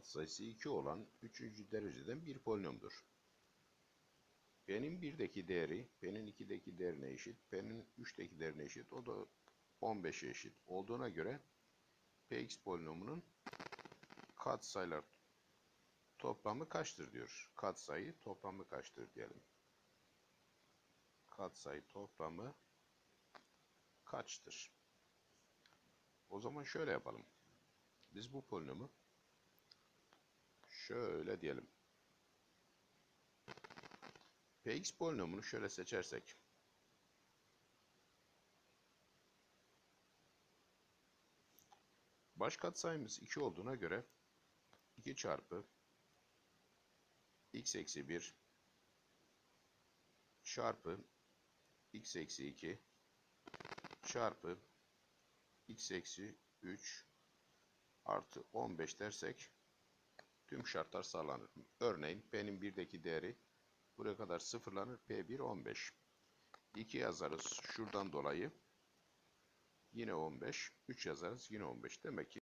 katsayısı 2 olan 3. dereceden bir polinomdur. P'nin 1'deki değeri P'nin 2'deki değerine eşit, P'nin 3'teki değerine eşit, o da 15'e eşit olduğuna göre Px polinomunun katsayılar toplamı kaçtır diyor. Katsayı toplamı kaçtır diyelim. Katsayı toplamı kaçtır? O zaman şöyle yapalım. Biz bu polinomu şöyle diyelim. Px polinomunu şöyle seçersek baş katsayımız 2 olduğuna göre 2 çarpı x eksi 1 çarpı x eksi 2 çarpı x eksi 3 artı 15 dersek tüm şartlar sağlanır. Örneğin P'nin 1'deki değeri buraya kadar sıfırlanır. P1 15. 2 yazarız şuradan dolayı. Yine 15. 3 yazarız yine 15. Demek ki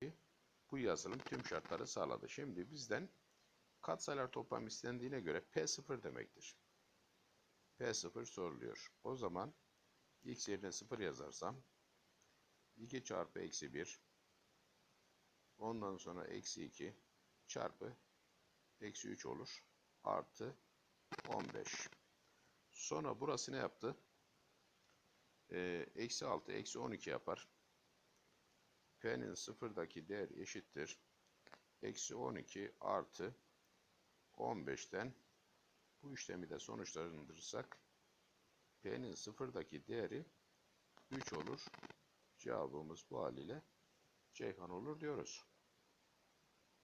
bu yazılım tüm şartları sağladı. Şimdi bizden katsayılar toplam istendiğine göre P0 demektir. P0 soruluyor. O zaman x yerine 0 yazarsam 2 çarpı eksi 1 ondan sonra eksi 2 çarpı eksi 3 olur. Artı 15. Sonra burası ne yaptı? Ee, eksi 6 eksi 12 yapar. P'nin sıfırdaki değer eşittir. Eksi 12 artı 15'ten bu işlemi de sonuçlandırırsak P'nin sıfırdaki değeri 3 olur. Cevabımız bu haliyle Ceyhan olur diyoruz.